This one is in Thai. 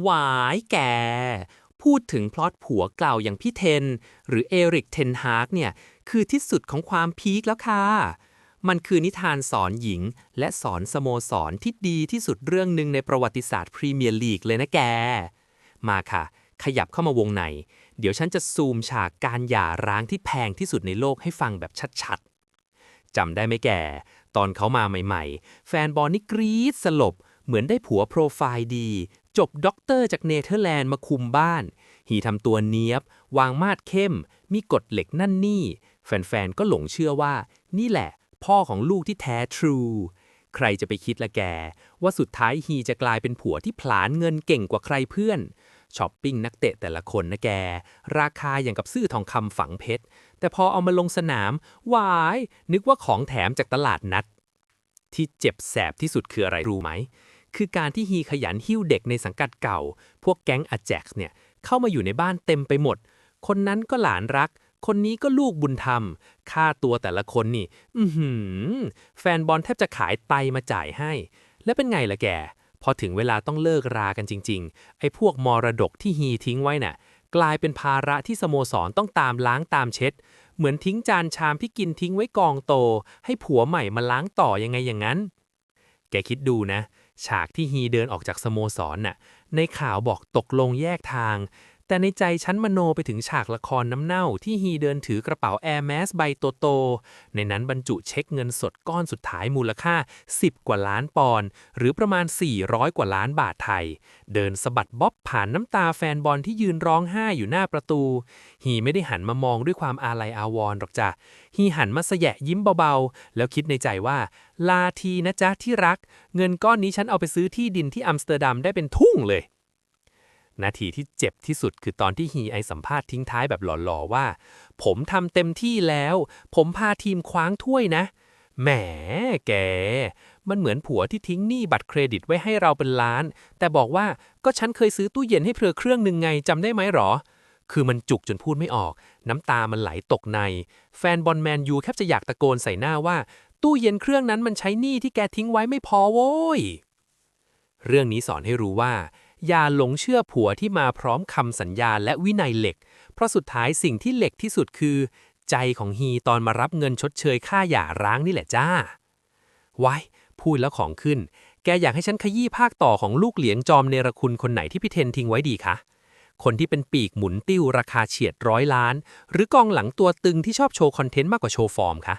หวายแกพูดถึงพล็อตผัวเก่าอย่างพี่เทน หรือเอริกเทนฮากเนี่ย คือที่สุดของความพีคแล้วค่ะ มันคือนิทานสอนหญิง และสอนสโมสรที่ดีที่สุดเรื่องหนึ่งในประวัติศาสตร์พรีเมียร์ลีกเลยนะแก มาค่ะ ขยับเข้ามาวงใน เดี๋ยวฉันจะซูมฉากการหย่าร้างที่แพงที่สุดในโลกให้ฟังแบบชัดๆจำได้ไหมแก ตอนเขามาใหม่ ๆ แฟนบอลนี่กรี๊ดสลบเหมือนได้ผัวโปรไฟล์ดี จบด็อกเตอร์จากเนเธอร์แลนด์มาคุมบ้าน ฮีทำตัวเนียบ วางมาดเข้ม มีกฎเหล็กนั่นนี่ แฟนๆ ก็หลงเชื่อว่า นี่แหละ พ่อของลูกที่แท้ทรู ใครจะไปคิดละแก ว่าสุดท้ายฮีจะกลายเป็นผัวที่ผลาญเงินเก่งกว่าใครเพื่อนช้อปปิ้งนักเตะแต่ละคนนะแก ราคาอย่างกับซื่อทองคำฝังเพชร แต่พอเอามาลงสนามวาย นึกว่าของแถมจากตลาดนัด ที่เจ็บแสบที่สุดคืออะไรรู้ไหม คือการที่ฮีขยันหิ้วเด็กในสังกัดเก่า พวกแก๊งอาแจ็กเนี่ยเข้ามาอยู่ในบ้านเต็มไปหมด คนนั้นก็หลานรัก คนนี้ก็ลูกบุญธรรม ค่าตัวแต่ละคนนี่ อือหือแฟนบอลแทบจะขายไตมาจ่ายให้ แล้วเป็นไงล่ะแก พอถึงเวลาต้องเลิกรากันจริง ๆ ไอ้พวกมรดกที่ฮีทิ้งไว้น่ะ กลายเป็นภาระที่สโมสรต้องตามล้างตามเช็ด เหมือนทิ้งจานชามที่กินทิ้งไว้กองโต ให้ผัวใหม่มาล้างต่อยังไงอย่างนั้น แกคิดดูนะ ฉากที่ฮีเดินออกจากสโมสรน่ะ ในข่าวบอกตกลงแยกทาง แต่ในใจฉันมโนไปถึงฉากละครน้ำเน่าที่ฮีเดินถือกระเป๋าแอร์แมสใบโตๆในนั้นบรรจุเช็คเงินสดก้อนสุดท้ายมูลค่า 10 กว่าล้านปอนด์หรือประมาณ 400 กว่าล้านบาทไทย เดินสะบัดบ๊อบผ่านน้ำตาแฟนบอลที่ยืนร้องไห้อยู่หน้าประตู ฮีไม่ได้หันมามองด้วยความอาลัยอาวรณ์หรอกจ้ะฮีหันมาแสยะยิ้มเบาๆ แล้วคิดในใจว่า ลาทีนะจ๊ะที่รัก เงินก้อนนี้ฉันเอาไปซื้อที่ดินที่อัมสเตอร์ดัมได้เป็นทุ่งเลย นาทีที่เจ็บที่สุดคือตอนที่ฮีไอสัมภาษณ์ทิ้งท้ายแบบหล่อๆว่า ผมทำเต็มที่แล้ว ผมพาทีมคว้างถ้วยนะ แหมแก มันเหมือนผัวที่ทิ้งหนี้บัตรเครดิตไว้ให้เราเป็นล้าน แต่บอกว่าก็ฉันเคยซื้อตู้เย็นให้เพอเครื่องหนึ่งไงจำได้ไหมหรอ คือมันจุกจนพูดไม่ออก น้ำตามันไหลตกใน แฟนบอลแมนยูแทบจะอยากตะโกนใส่หน้าว่า ตู้เย็นเครื่องนั้นมันใช้หนี้ที่แกทิ้งไว้ไม่พอโว้ยเรื่องนี้สอนให้รู้ว่า อย่าหลงเชื่อผัวที่มาพร้อมคำสัญญาและวินัยเหล็ก เพราะสุดท้ายสิ่งที่เหล็กที่สุดคือ ใจของฮีตอนมารับเงินชดเชยค่าหย่าร้างนี่แหละจ้า ไว้ พูดแล้วของขึ้น แกอยากให้ฉันขยี้ภาคต่อของลูกเหลียงจอมเนรคุณคนไหนที่พี่เทนทิ้งไว้ดีคะคนที่เป็นปีกหมุนติ้วราคาเฉียดร้อยล้าน หรือกองหลังตัวตึงที่ชอบโชว์คอนเทนต์มากกว่าโชว์ฟอร์มคะ